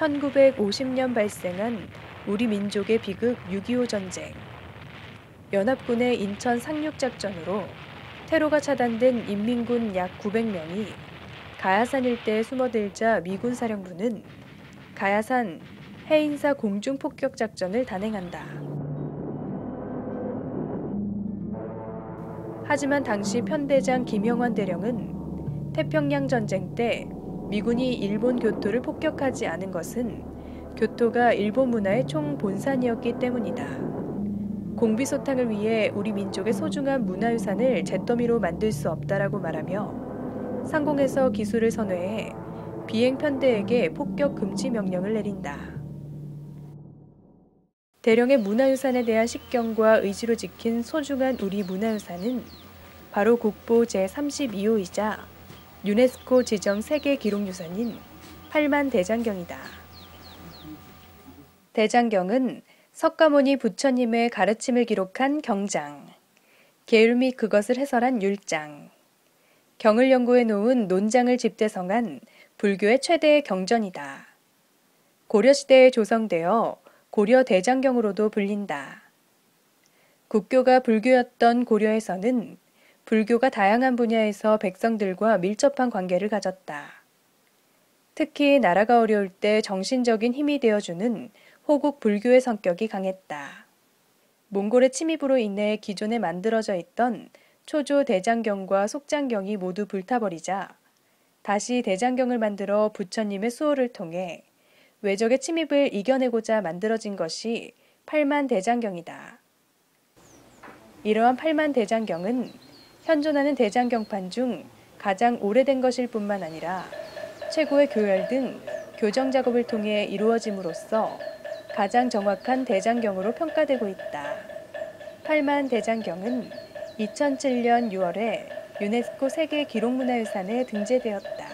1950년 발생한 우리 민족의 비극 6.25 전쟁. 연합군의 인천 상륙작전으로 테러가 차단된 인민군 약 900명이 가야산 일대에 숨어들자 미군 사령부는 가야산 해인사 공중폭격 작전을 단행한다. 하지만 당시 편대장 김영환 대령은 태평양 전쟁 때 미군이 일본 교토를 폭격하지 않은 것은 교토가 일본 문화의 총본산이었기 때문이다. 공비소탕을 위해 우리 민족의 소중한 문화유산을 잿더미로 만들 수 없다라고 말하며 상공에서 기술을 선회해 비행 편대에게 폭격 금지 명령을 내린다. 대령의 문화유산에 대한 식견과 의지로 지킨 소중한 우리 문화유산은 바로 국보 제32호이자 유네스코 지정 세계 기록유산인 팔만 대장경이다. 대장경은 석가모니 부처님의 가르침을 기록한 경장, 계율 및 그것을 해설한 율장, 경을 연구해 놓은 논장을 집대성한 불교의 최대의 경전이다. 고려시대에 조성되어 고려 대장경으로도 불린다. 국교가 불교였던 고려에서는 불교가 다양한 분야에서 백성들과 밀접한 관계를 가졌다. 특히 나라가 어려울 때 정신적인 힘이 되어주는 호국 불교의 성격이 강했다. 몽골의 침입으로 인해 기존에 만들어져 있던 초조 대장경과 속장경이 모두 불타버리자 다시 대장경을 만들어 부처님의 수호를 통해 외적의 침입을 이겨내고자 만들어진 것이 팔만 대장경이다. 이러한 팔만 대장경은 현존하는 대장경판 중 가장 오래된 것일 뿐만 아니라 최고의 교열 등 교정 작업을 통해 이루어짐으로써 가장 정확한 대장경으로 평가되고 있다. 8만 대장경은 2007년 6월에 유네스코 세계 기록문화유산에 등재되었다.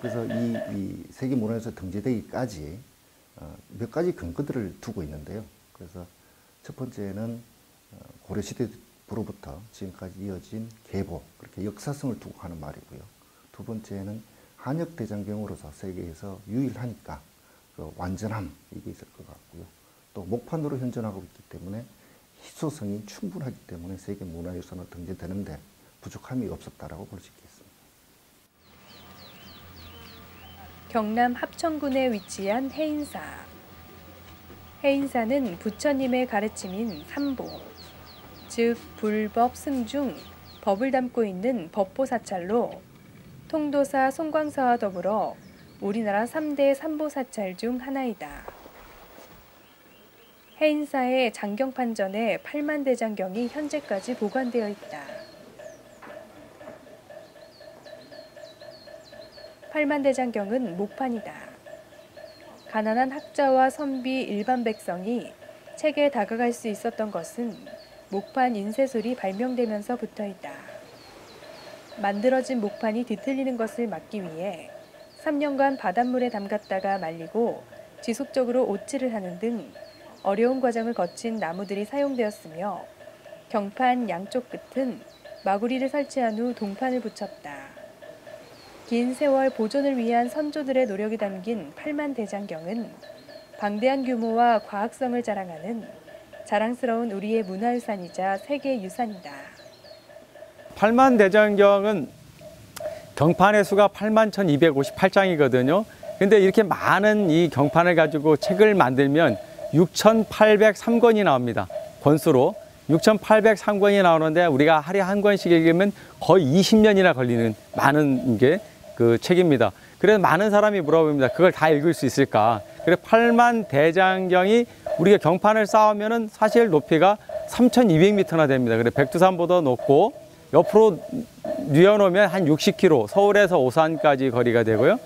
그래서 이, 이 세계 문화유산 등재되기까지 어, 몇 가지 근거들을 두고 있는데요. 그래서 첫 번째는 어, 고려시대 부로부터 지금까지 이어진 계보, 그렇게 역사성을 두고 하는 말이고요. 두 번째는 한역 대장경으로서 세계에서 유일하니까 그 완전함 이게 있을 것 같고요. 또 목판으로 현존하고 있기 때문에 희소성이 충분하기 때문에 세계 문화유산으로 등재되는데 부족함이 없었다라고 볼 수 있겠습니다. 경남 합천군에 위치한 해인사. 해인사는 부처님의 가르침인 삼보, 즉 불법 승중 법을 담고 있는 법보 사찰로 통도사 송광사와 더불어 우리나라 3대 삼보 사찰 중 하나이다. 해인사의 장경판전에 8만 대장경이 현재까지 보관되어 있다. 8만 대장경은 목판이다. 가난한 학자와 선비 일반 백성이 책에 다가갈 수 있었던 것은 목판 인쇄술이 발명되면서 붙어 있다. 만들어진 목판이 뒤틀리는 것을 막기 위해 3년간 바닷물에 담갔다가 말리고 지속적으로 오칠을 하는 등 어려운 과정을 거친 나무들이 사용되었으며 경판 양쪽 끝은 마구리를 설치한 후 동판을 붙였다. 긴 세월 보존을 위한 선조들의 노력이 담긴 8만 대장경은 방대한 규모와 과학성을 자랑하는 자랑스러운 우리의 문화유산이자 세계유산이다. 8만 대장경은 경판의 수가 8만 1258장이거든요. 근데 이렇게 많은 이 경판을 가지고 책을 만들면 6,803권이 나옵니다. 권수로. 6,803권이 나오는데 우리가 하루에 한 권씩 읽으면 거의 20년이나 걸리는 많은 게 그 책입니다. 그래서 많은 사람이 물어봅니다. 그걸 다 읽을 수 있을까? 그래 8만 대장경이 우리가 경판을 쌓으면은 사실 높이가 3,200m나 됩니다. 그래 백두산보다 높고 옆으로 뉘어놓으면 한 60km, 서울에서 오산까지 거리가 되고요.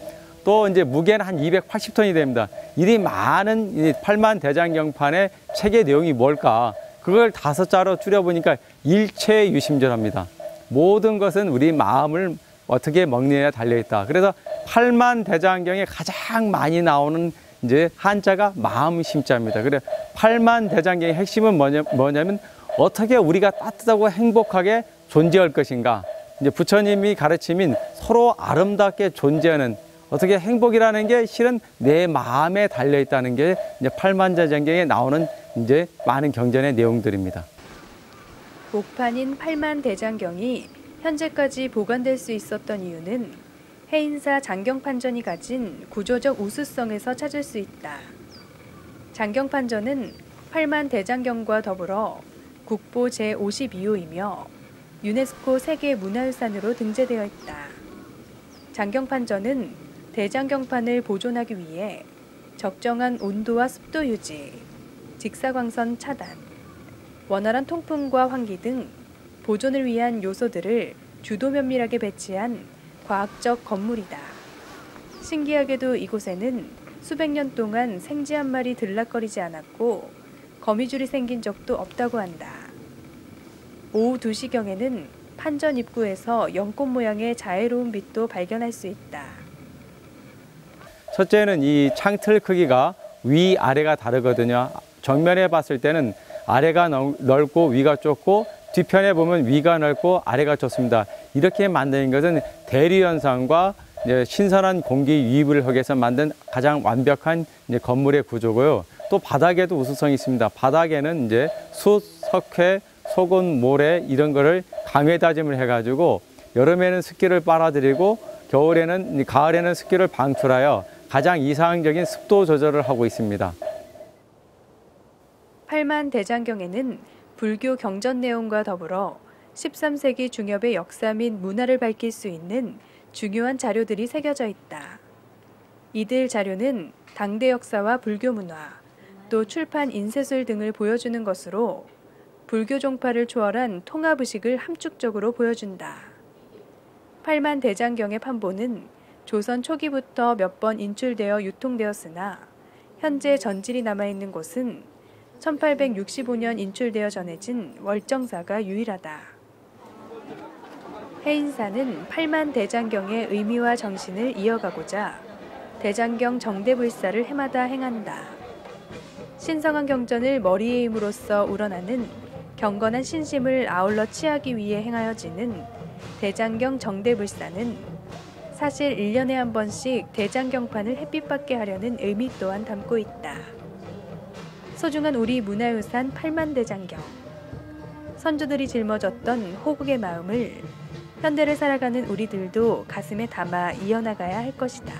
또 이제 무게는 한 280톤이 됩니다. 이리 많은 이 8만 대장경판의 책의 내용이 뭘까? 그걸 다섯 자로 줄여보니까 일체 유심절합니다. 모든 것은 우리 마음을 어떻게 먹느냐에 달려있다. 그래서 8만 대장경에 가장 많이 나오는 이제 한자가 마음 심자입니다. 그래 8만 대장경의 핵심은 뭐냐, 뭐냐면 어떻게 우리가 따뜻하고 행복하게 존재할 것인가. 이제 부처님이 가르침인 서로 아름답게 존재하는 어떻게 행복이라는 게 실은 내 마음에 달려 있다는 게 이제 팔만대장경에 나오는 이제 많은 경전의 내용들입니다. 목판인 팔만 대장경이 현재까지 보관될 수 있었던 이유는 해인사 장경판전이 가진 구조적 우수성에서 찾을 수 있다. 장경판전은 팔만 대장경과 더불어 국보 제52호이며 유네스코 세계 문화유산으로 등재되어 있다. 장경판전은 대장경판을 보존하기 위해 적정한 온도와 습도 유지, 직사광선 차단, 원활한 통풍과 환기 등 보존을 위한 요소들을 주도 면밀하게 배치한 과학적 건물이다. 신기하게도 이곳에는 수백 년 동안 생쥐 한 마리 들락거리지 않았고 거미줄이 생긴 적도 없다고 한다. 오후 2시경에는 판전 입구에서 연꽃 모양의 자애로운 빛도 발견할 수 있다. 첫째는 이 창틀 크기가 위 아래가 다르거든요. 정면에 봤을 때는 아래가 넓- 넓고 위가 좁고 뒤편에 보면 위가 넓고 아래가 좁습니다. 이렇게 만드는 것은 대리 현상과 이제 신선한 공기 유입을 하기 위해서 만든 가장 완벽한 건물의 구조고요. 또 바닥에도 우수성이 있습니다. 바닥에는 이제 숯, 석회, 소금, 모래 이런 거를 강외 다짐을 해가지고 여름에는 습기를 빨아들이고 겨울에는 가을에는 습기를 방출하여 가장 이상적인 습도 조절을 하고 있습니다. 팔만 대장경에는 불교 경전 내용과 더불어 13세기 중엽의 역사 및 문화를 밝힐 수 있는 중요한 자료들이 새겨져 있다. 이들 자료는 당대 역사와 불교 문화, 또 출판 인쇄술 등을 보여주는 것으로 불교 종파를 초월한 통합 의식을 함축적으로 보여준다. 팔만 대장경의 판본은 조선 초기부터 몇 번 인출되어 유통되었으나 현재 전질이 남아있는 곳은 1865년 인출되어 전해진 월정사가 유일하다. 해인사는 팔만 대장경의 의미와 정신을 이어가고자 대장경 정대불사를 해마다 행한다. 신성한 경전을 머리에 임으로써 우러나는 경건한 신심을 아울러 취하기 위해 행하여지는 대장경 정대불사는 사실 1년에 한 번씩 대장경판을 햇빛 받게 하려는 의미 또한 담고 있다. 소중한 우리 문화유산 팔만대장경. 선조들이 짊어졌던 호국의 마음을 현대를 살아가는 우리들도 가슴에 담아 이어나가야 할 것이다.